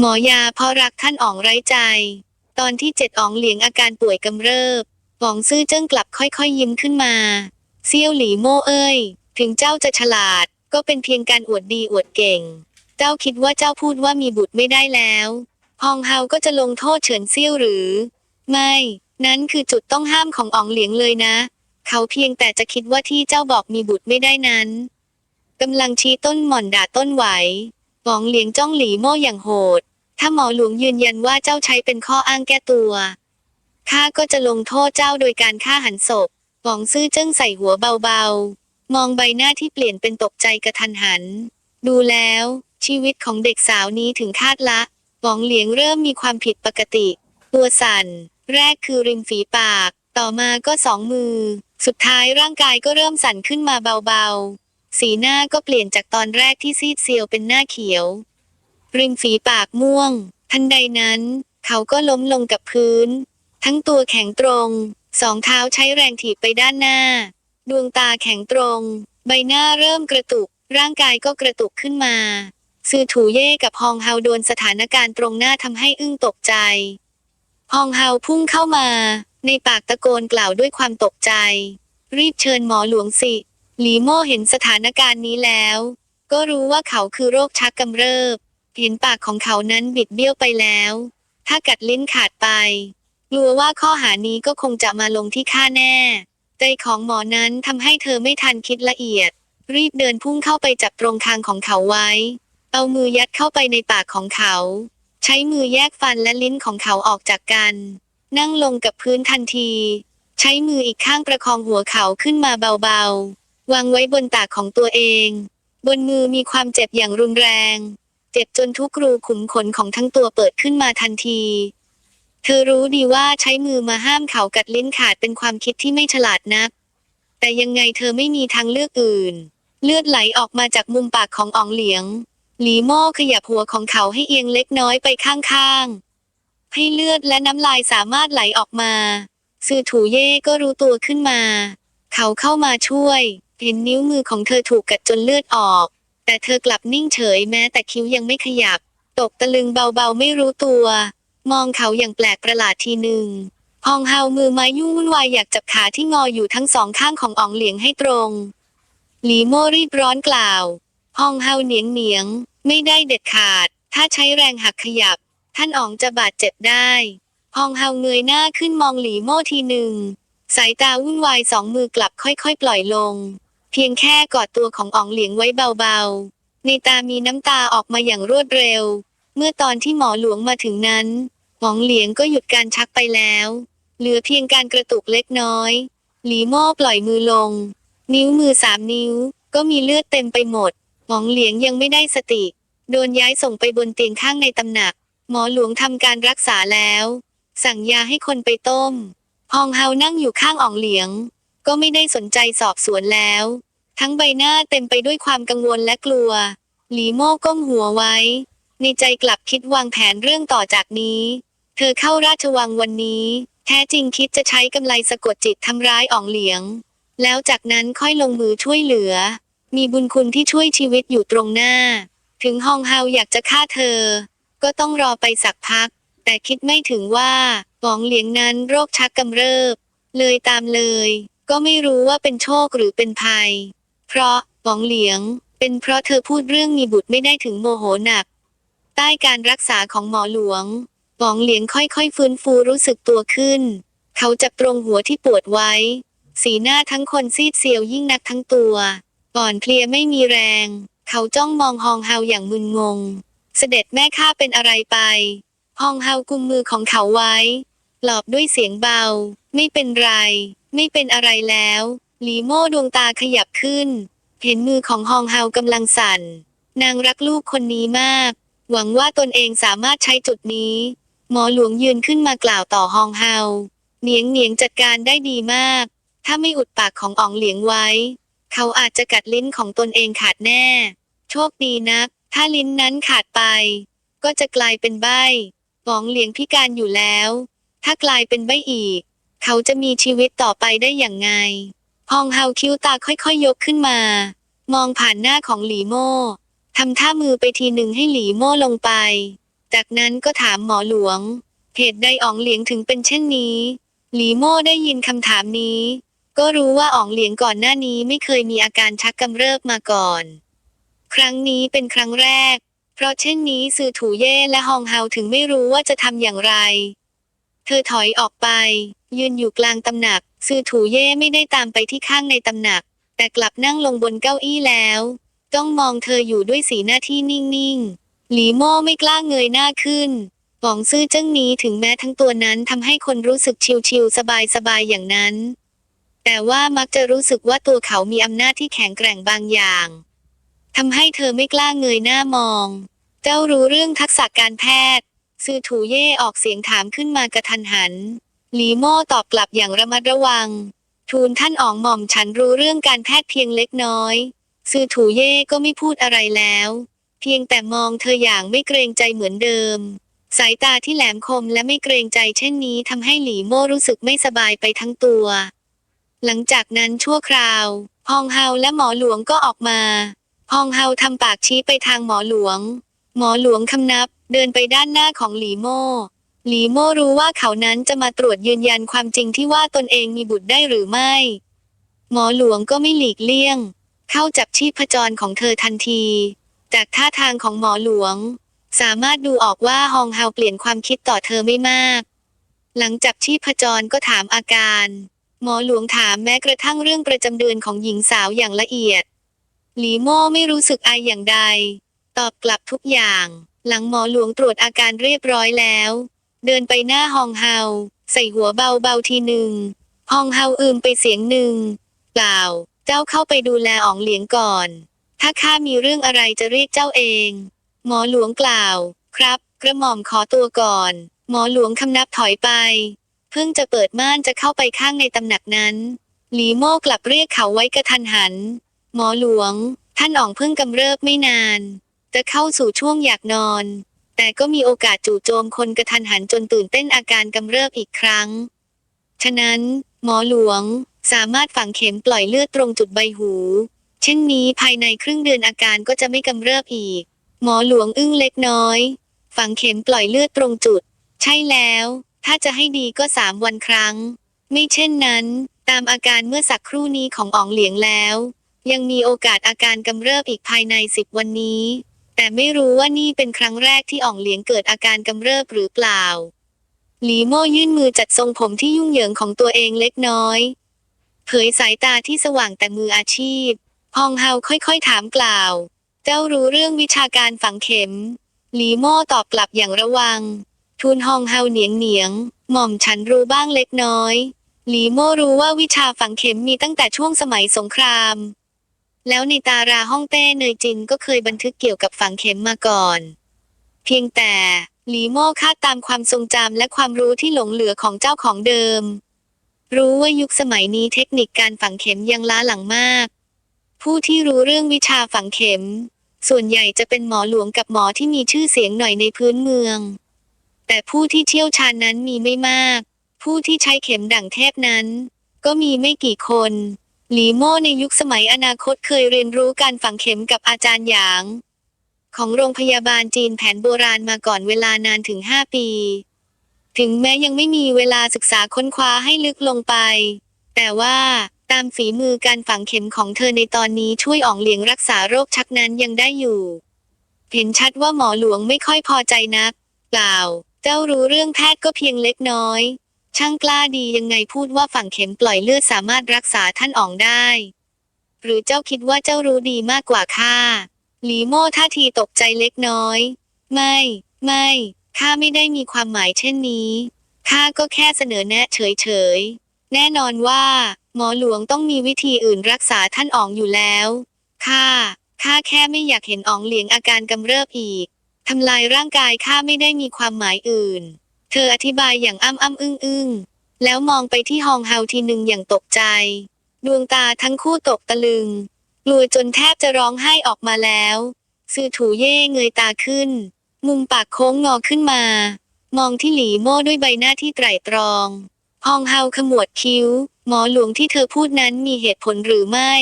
หมอยาเพราะรักท่านอ๋องไร้ใจ ตอนที่เจ็ดอ๋องเหลียงอาการป่วยกำเริบหวองซื่อเจิ้งกลับค่อยๆยิ้มขึ้นมา เซี่ยวหลีโม่เอ้ย ถึงเจ้าจะฉลาด ก็เป็นเพียงการอวดดีอวดเก่ง เจ้าคิดว่าเจ้าพูดว่ามีบุตรไม่ได้แล้วฮองเฮาก็จะลงโทษเฉินเซี่ยวหรือ ไม่ นั้นคือจุดต้องห้ามของอ๋องเหลียงเลยนะ เขาเพียงแต่จะคิดว่าที่เจ้าบอกมีบุตรไม่ได้นั้นกำลังชี้ต้นหม่อนด่าต้นไหวหวองเหลียงจ้องหลีโม่อย่างโหด ถ้าหมอหลวงยืนยันว่าเจ้าใช้เป็นข้ออ้างแก้ตัวข้าก็จะลงโทษเจ้าโดยการฆ่าหันศพหวองซื่อเจิ้งใส่หัวเบาๆ มองใบหน้าที่เปลี่ยนเป็นตกใจกระทันหัน ดูแล้ว ชีวิตของเด็กสาวนี้ถึงคาดละหวองเหลียงเริ่มมีความผิดปกติ ตัวสั่น แรกคือริมฝีปาก ต่อมาก็สองมือ สุดท้ายร่างกายก็เริ่มสั่นขึ้นมาเบาๆ สีหน้าก็เปลี่ยนจากตอนแรกที่ซีดเซียวเป็นหน้าเขียว ริมฝีปากม่วง ทันใดนั้น เขาก็ล้มลงกับพื้น ทั้งตัวแข็งตรง สองเท้าใช้แรงถีบไปด้านหน้า ดวงตาแข็งตรง ใบหน้าเริ่มกระตุก ร่างกายก็กระตุกขึ้นมาซือถูเย่กับฮองเฮาโดนสถานการณ์ตรงหน้าทำให้อึ้งตกใจฮองเฮาพุ่งเข้ามา ในปากตะโกนกล่าวด้วยความตกใจ รีบเชิญหมอหลวงสิหลีโม่เห็นสถานการณ์นี้แล้ว ก็รู้ว่าเขาคือโรคชักกำเริบ เห็นปากของเขานั้นบิดเบี้ยวไปแล้ว ถ้ากัดลิ้นขาดไป กลัวว่าข้อหานี้ก็คงจะมาลงที่ข้าแน่ ใจของหมอนั้นทำให้เธอไม่ทันคิดละเอียด รีบเดินพุ่งเข้าไปจับตรงคางของเขาไว้ เอามือยัดเข้าไปในปากของเขา ใช้มือแยกฟันและลิ้นของเขาออกจากกัน นั่งลงกับพื้นทันที ใช้มืออีกข้างประคองหัวเขาขึ้นมาเบาๆ วางไว้บนตาของตัวเอง บนมือมีความเจ็บอย่างรุนแรง เจ็บจนทุกรูขุมขนของทั้งตัวเปิดขึ้นมาทันที เธอรู้ดีว่าใช้มือมาห้ามเขากัดลิ้นขาดเป็นความคิดที่ไม่ฉลาดนัก แต่ยังไงเธอไม่มีทางเลือกอื่น เลือดไหลออกมาจากมุมปากของอองเหลียง หลีโม่ขยับหัวของเขาให้เอียงเล็กน้อยไปข้างๆ ให้เลือดและน้ำลายสามารถไหลออกมา ซือถูเย่ก็รู้ตัวขึ้นมา เขาเข้ามาช่วย เห็นนิ้วมือของเธอถูกกัดจนเลือดออก แต่เธอกลับนิ่งเฉยแม้แต่คิ้วยังไม่ขยับ ตกตะลึงเบาๆไม่รู้ตัว มองเขาอย่างแปลกประหลาดทีหนึ่งฮองเฮามือไม้ยุ่งวุ่นวายอยากจับขาที่งออยู่ทั้งสองข้างของอ๋องเหลียงให้ตรง หลีโม่รีบร้อนกล่าวฮองเฮาเหนียงเหนียง ไม่ได้เด็ดขาด ถ้าใช้แรงหักขยับ ท่านอ๋องจะบาดเจ็บได้ฮองเฮาเงยหน้าขึ้นมองหลีโม่ทีหนึ่ง สายตาวุ่นวายสองมือกลับค่อยๆ ปล่อยลง เพียงแค่กอดตัวของอ๋องเหลียงไว้เบาๆ ในตามีน้ำตาออกมาอย่างรวดเร็ว เมื่อตอนที่หมอหลวงมาถึงนั้นอ๋องเหลียงก็หยุดการชักไปแล้ว เหลือเพียงการกระตุกเล็กน้อย หลีโม่ปล่อยมือลง นิ้วมือสามนิ้ว ก็มีเลือดเต็มไปหมดหมองเหลียงยังไม่ได้สติ โดนย้ายส่งไปบนเตียงข้างในตำหนัก หมอหลวงทำการรักษาแล้ว สั่งยาให้คนไปต้มฮองเฮานั่งอยู่ข้างอ่องเหลียง ก็ไม่ได้สนใจสอบสวนแล้ว ทั้งใบหน้าเต็มไปด้วยความกังวลและกลัว หลีโม่ก้มหัวไว้ ในใจกลับคิดวางแผนเรื่องต่อจากนี้ เธอเข้าราชวังวันนี้ แท้จริงคิดจะใช้กำไลสะกดจิตทำร้ายอ่องเหลียง แล้วจากนั้นค่อยลงมือช่วยเหลือ มีบุญคุณที่ช่วยชีวิตอยู่ตรงหน้า ถึงฮองเฮาอยากจะฆ่าเธอ ก็ต้องรอไปสักพัก แต่คิดไม่ถึงว่าหองเหลียงนั้นโรคชักกำเริบ เลยตามเลย ก็ไม่รู้ว่าเป็นโชคหรือเป็นภัย เพราะหวองเหลียง เป็นเพราะเธอพูดเรื่องมีบุตรไม่ได้ถึงโมโหหนัก ใต้การรักษาของหมอหลวงหวองเหลียงค่อยๆ ฟื้นฟูรู้สึกตัวขึ้น เขาจับตรงหัวที่ปวดไว้ สีหน้าทั้งคนซีดเซียวยิ่งนักทั้งตัวก่อนเพลียไม่มีแรง เขาจ้องมองฮองเฮาอย่างมึนงง เสด็จแม่ข้าเป็นอะไรไปฮองเฮากุมมือของเขาไว้ปลอบด้วยเสียงเบา ไม่เป็นไร ไม่เป็นอะไรแล้ว หลีโม่ดวงตาขยับขึ้น เห็นมือของฮองเฮากำลังสั่น นางรักลูกคนนี้มาก หวังว่าตนเองสามารถใช้จุดนี้ หมอหลวงยืนขึ้นมากล่าวต่อฮองเฮา เหนียงเหนียงจัดการได้ดีมาก ถ้าไม่อุดปากของอ๋องเหลียงไว้ เขาอาจจะกัดลิ้นของตนเองขาดแน่ โชคดีนัก ถ้าลิ้นนั้นขาดไป ก็จะกลายเป็นใบ้หองเหลียงพิการอยู่แล้ว ถ้ากลายเป็นใบ้อีก เขาจะมีชีวิตต่อไปได้อย่างไง ฮองเฮาคิ้วตาค่อยๆยกขึ้นมา มองผ่านหน้าของหลีโม่ทำท่ามือไปทีหนึ่งให้หลีโม่ลงไป จากนั้นก็ถามหมอหลวง เหตุใดอ๋องเหลียงถึงเป็นเช่นนี้ หลีโม่ได้ยินคำถามนี้ ก็รู้ว่าอ๋องเหลียงก่อนหน้านี้ไม่เคยมีอาการชักกำเริบมาก่อน ครั้งนี้เป็นครั้งแรก เพราะเช่นนี้ซือถูเย่และฮองเฮาถึงไม่รู้ว่าจะทำอย่างไร เธอถอยออกไป ยืนอยู่กลางตำหนัก ซือถูเย่ไม่ได้ตามไปที่ข้างในตำหนัก แต่กลับนั่งลงบนเก้าอี้แล้วต้องมองเธออยู่ด้วยสีหน้าที่นิ่งๆ หลีโม่ไม่กล้าเงยหน้าขึ้นหวองซื่อเจิ้งนี้ถึงแม้ทั้งตัวนั้นทำให้คนรู้สึกชิวๆสบายๆอย่างนั้น แต่ว่ามักจะรู้สึกว่าตัวเขามีอำนาจที่แข็งแกร่งบางอย่างทำให้เธอไม่กล้าเงยหน้ามอง เจ้ารู้เรื่องทักษะการแพทย์ ซือถูเย่ออกเสียงถามขึ้นมากระทันหัน หลีโม่ตอบกลับอย่างระมัดระวัง ทูลท่านอ๋องหม่อมฉันรู้เรื่องการแพทย์เพียงเล็กน้อยซือถูเย่ก็ไม่พูดอะไรแล้ว เพียงแต่มองเธออย่างไม่เกรงใจเหมือนเดิม สายตาที่แหลมคมและไม่เกรงใจเช่นนี้ทำให้หลีโม่รู้สึกไม่สบายไปทั้งตัว หลังจากนั้นชั่วคราวฮองเฮาและหมอหลวงก็ออกมาฮองเฮาทำปากชี้ไปทางหมอหลวง หมอหลวงคำนับ เดินไปด้านหน้าของหลีโม่หลีโม่รู้ว่าเขานั้นจะมาตรวจยืนยันความจริงที่ว่าตนเองมีบุตรได้หรือไม่ หมอหลวงก็ไม่หลีกเลี่ยง เข้าจับชีพจรของเธอทันที จากท่าทางของหมอหลวง สามารถดูออกว่าฮองเฮาเปลี่ยนความคิดต่อเธอไม่มาก หลังจับชีพจรก็ถามอาการ หมอหลวงถามแม้กระทั่งเรื่องประจำเดือนของหญิงสาวอย่างละเอียด หลีโม่ไม่รู้สึกอายอย่างใด ตอบกลับทุกอย่าง หลังหมอหลวงตรวจอาการเรียบร้อยแล้ว เดินไปหน้าฮองเฮา ใส่หัวเบาๆทีหนึ่งฮองเฮาอืมไปเสียงหนึ่งเปล่า เจ้าเข้าไปดูแลอ๋องเหลียงก่อน ถ้าข้ามีเรื่องอะไรจะเรียกเจ้าเอง หมอหลวงกล่าว ครับ กระหม่อมขอตัวก่อน หมอหลวงคำนับถอยไป เพิ่งจะเปิดม่านจะเข้าไปข้างในตำหนักนั้น หลีโม่กลับเรียกเขาไว้กระทันหัน หมอหลวง ท่านอ๋องเพิ่งกำเริบไม่นาน จะเข้าสู่ช่วงอยากนอน แต่ก็มีโอกาสจู่โจมคนกระทันหันจนตื่นเต้นอาการกำเริบอีกครั้ง ฉะนั้น หมอหลวงสามารถฝังเข็มปล่อยเลือดตรงจุดใบหู เช่นนี้ภายในครึ่งเดือนอาการก็จะไม่กำเริบอีก หมอหลวงอึ้งเล็กน้อย ฝังเข็มปล่อยเลือดตรงจุด ใช่แล้ว ถ้าจะให้ดีก็สามวันครั้ง ไม่เช่นนั้น ตามอาการเมื่อสักครู่นี้ของอ๋องเหลียงแล้ว ยังมีโอกาสอาการกำเริบอีกภายในสิบวันนี้ แต่ไม่รู้ว่านี่เป็นครั้งแรกที่อ่องเหลียงเกิดอาการกำเริบหรือเปล่า หลีโม่ยื่นมือจัดทรงผมที่ยุ่งเหยิงของตัวเองเล็กน้อย เผยสายตาที่สว่างแต่มืออาชีพฮองเฮาค่อยๆถามกล่าว เจ้ารู้เรื่องวิชาการฝังเข็ม หลีโม่ตอบกลับอย่างระวัง ทูลฮองเฮาเหนียงเหนียง หม่อมฉันรู้บ้างเล็กน้อย หลีโม่รู้ว่าวิชาฝังเข็มมีตั้งแต่ช่วงสมัยสงคราม แล้วในตาราฮ่องเต้เนยจินก็เคยบันทึกเกี่ยวกับฝังเข็มมาก่อน เพียงแต่หลีโม่คาดตามความทรงจำและความรู้ที่หลงเหลือของเจ้าของเดิม รู้ว่ายุคสมัยนี้เทคนิคการฝังเข็มยังล้าหลังมาก ผู้ที่รู้เรื่องวิชาฝังเข็ม ส่วนใหญ่จะเป็นหมอหลวงกับหมอที่มีชื่อเสียงหน่อยในพื้นเมือง แต่ผู้ที่เชี่ยวชาญนั้นมีไม่มาก ผู้ที่ใช้เข็มดั่งเทพนั้น ก็มีไม่กี่คน หลีโม่ในยุคสมัยอนาคตเคยเรียนรู้การฝังเข็มกับอาจารย์หยาง ของโรงพยาบาลจีนแผนโบราณมาก่อนเวลานานถึง 5 ปี ถึงแม้ยังไม่มีเวลาศึกษาค้นคว้าให้ลึกลงไป แต่ว่าตามฝีมือการฝังเข็มของเธอในตอนนี้ช่วยอ่องเหลียงรักษาโรคชักนั้นยังได้อยู่ เห็นชัดว่าหมอหลวงไม่ค่อยพอใจนักเปล่าว เจ้ารู้เรื่องแพทย์ก็เพียงเล็กน้อย ช่างกล้าดียังไงพูดว่าฝั่งเข็มปล่อยเลือดสามารถรักษาท่านอ๋องได้ หรือเจ้าคิดว่าเจ้ารู้ดีมากกว่าข้าหลีโม่ท่าทีตกใจเล็กน้อย ไม่ ไม่ข้าไม่ได้มีความหมายเช่นนี้ข้าก็แค่เสนอแนะเฉยๆแน่นอนว่า หมอหลวงต้องมีวิธีอื่นรักษาท่านอ๋องอยู่แล้วข้าข้าแค่ไม่อยากเห็นอ๋องเหลียงอาการกำเริบอีกทำลายร่างกายข้าไม่ได้มีความหมายอื่น เธออธิบายอย่างอ้ำอ้ำอึ้งอึ้งแล้วมองไปที่ฮองเฮาทีหนึ่งอย่างตกใจ ดวงตาทั้งคู่ตกตะลึง กลัวจนแทบจะร้องไห้ออกมาแล้ว ซื่อถูเย่เงยตาขึ้น มุมปากโค้งงอขึ้นมา มองที่หลีโม่ด้วยใบหน้าที่ไตร่ตรอง ฮองเฮาขมวดคิ้ว หมอหลวงที่เธอพูดนั้นมีเหตุผลหรือไม่